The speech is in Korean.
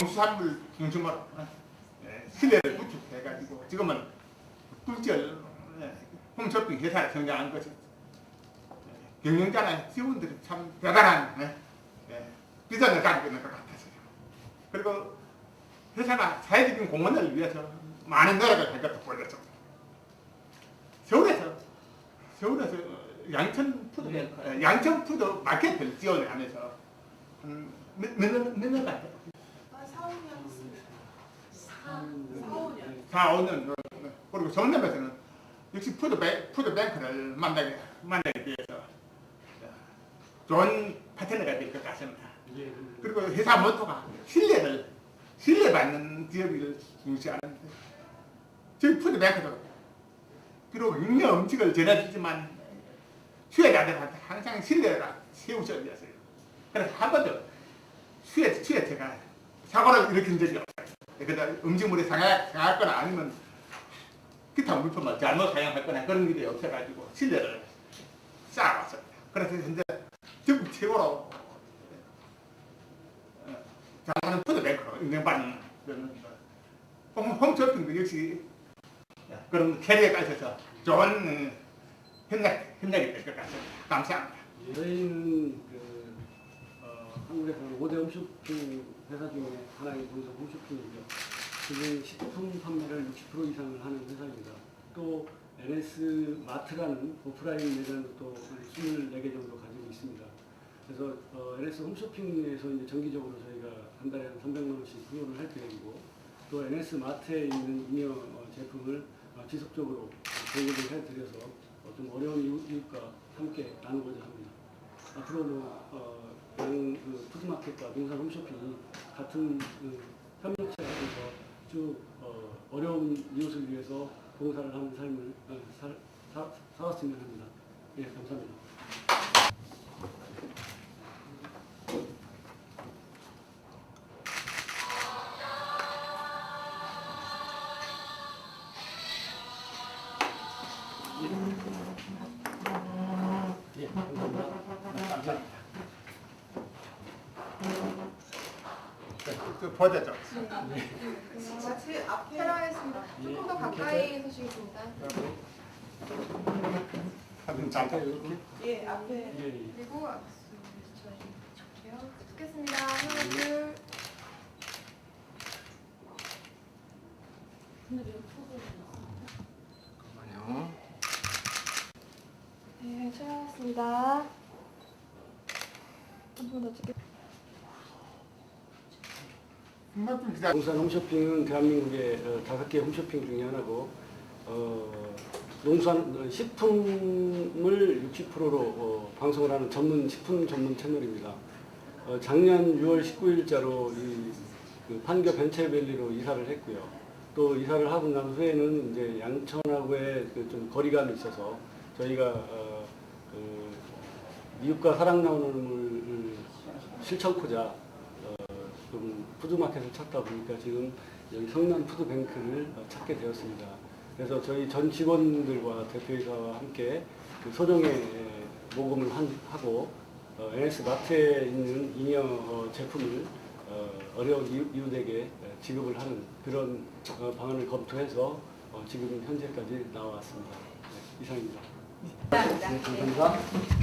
농수산물 중심으로 신뢰를 구축해가지고 지금은 꿀절 예, 홈쇼핑 회사를 성장한 것이 예, 경영자나 직원들이 참 대단한 예, 예, 비전을 가지고 있는 것 같아서요. 그리고 회사가 사회적인 공헌을 위해서 많은 노력을 할 것도 보여줬습니다. 서울에서 서울에서 양천 푸드 예, 양천 푸드 마켓을 지원을 하면서 한 몇, 몇, 년- 몇 년간 아, 4, 5년 했습니다. 4, 5년. 4, 5년 그리고 성남에서는 역시 푸드뱅, 푸드뱅크를 만나게, 만나기 위해서 좋은 파트너가 될 것 같습니다. 그리고 회사 모토가 신뢰를 신뢰받는 기업을 중시하는데 저희 푸드뱅크도 비록 육려 음식을 전해주지만 수혜자들한테 항상 신뢰를 세우셔야 돼서요. 그래서 한 번도 수혜, 수혜체가 사고를 일으킨 적이 없어요. 그다 음식물이 상하, 상하거나 아니면 기타 물품을 잘못 사용했거나 그런 일이 없어가지고 신뢰를 쌓아왔습니다. 그래서 현재 전국 최고로 어, 잘하는 푸드뱅크로 인정받는 홈쇼핑도 역시 그런 캐리어에 가셔서 좋은 어, 협력, 협력이 될 것 같습니다. 감사합니다. 저희는 그 어, 한국에서 5대 홈쇼핑 회사 중에 하나인 동서 홈쇼핑이죠. 지금 식품 판매를 60% 이상을 하는 회사입니다. 또 NS 마트라는 오프라인 매장도 또 24개 정도 가지고 있습니다. 그래서 어, NS 홈쇼핑에서 이제 정기적으로 저희가 한 달에 한 300만 원씩 후원을 할 계획이고 또 NS 마트에 있는 인여 어, 제품을 어, 지속적으로 공급을 해드려서 어, 좀 어려운 이웃, 이웃과 함께 나누고자 합니다. 앞으로도 어, 양 마켓과 농산 홈쇼핑이 같은 그, 협력체가 돼서 쭉 어, 어려운 이웃을 위해서 봉사를 하는 삶을 어, 살, 사, 살았으면 합니다. 예, 감사합니다. 그 보자죠. 마치 앞에 하겠습니다. 조금 더 가까이 서시겠습니다. 잠깐. 이렇게 예, 앞에. 예, 예. 그리고. 듣겠습니다. 하나, 둘. 잠깐만요. 네, 촬영했습니다. 한 번 더 찍겠습니다. 한번 기다. 농산 홈쇼핑은 대한민국의 어, 다섯 개 홈쇼핑 중에 하나고 어, 농산 어, 식품을 60%로 어, 방송을 하는 전문 식품 전문 채널입니다. 어, 작년 6월 19일자로 이, 그 판교 벤체밸리로 이사를 했고요. 또 이사를 하고 난 후에는 이제 양천하고의 그 좀 거리감이 있어서 저희가 어, 그 미국과 사랑 나눔을 실천코자 어, 좀 푸드마켓을 찾다 보니까 지금 여기 성남 푸드뱅크를 어, 찾게 되었습니다. 그래서 저희 전 직원들과 대표이사와 함께 그 소정의 에, 모금을 한- 하고 어, NS 마트에 있는 인여 어, 제품을 어, 어려운 이웃- 이웃에게 에, 지급을 하는 그런 어, 방안을 검토해서 어, 지금 현재까지 나와왔습니다. 네, 이상입니다. 네, 감사합니다.